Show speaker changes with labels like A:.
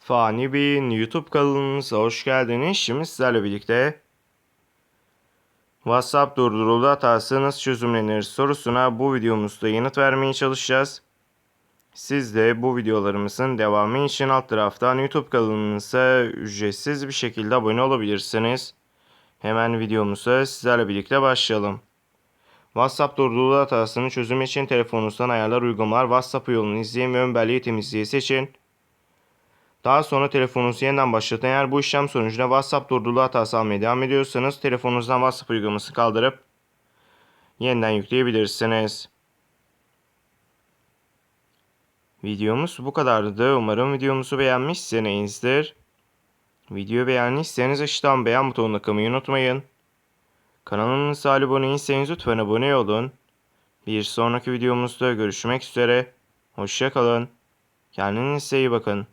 A: Fani Bey'in YouTube kanalımıza hoş geldiniz. Şimdi sizlerle birlikte WhatsApp durduruldu hatası nasıl çözümlenir sorusuna bu videomuzda yanıt vermeye çalışacağız. Siz de bu videolarımızın devamı için alt taraftan YouTube kanalımıza ücretsiz bir şekilde abone olabilirsiniz. Hemen videomuza sizlerle birlikte başlayalım. WhatsApp durduruldu hatasını çözüm için telefonunuzdan ayarlar uygulamalar WhatsApp yolunu izleyin ve ön belleği temizliği seçin. Daha sonra telefonunuzu yeniden başlatın. Eğer bu işlem sonucunda WhatsApp durdurulu hatası almaya devam ediyorsanız telefonunuzdan WhatsApp uygulamasını kaldırıp yeniden yükleyebilirsiniz. Videomuz bu kadardı. Umarım videomuzu beğenmişsinizdir. Videoyu beğendiyseniz aşağıdan beğen butonuna tıklamayı unutmayın. Kanalımıza abone değilseniz lütfen abone olun. Bir sonraki videomuzda görüşmek üzere. Hoşçakalın. Kendinize iyi bakın.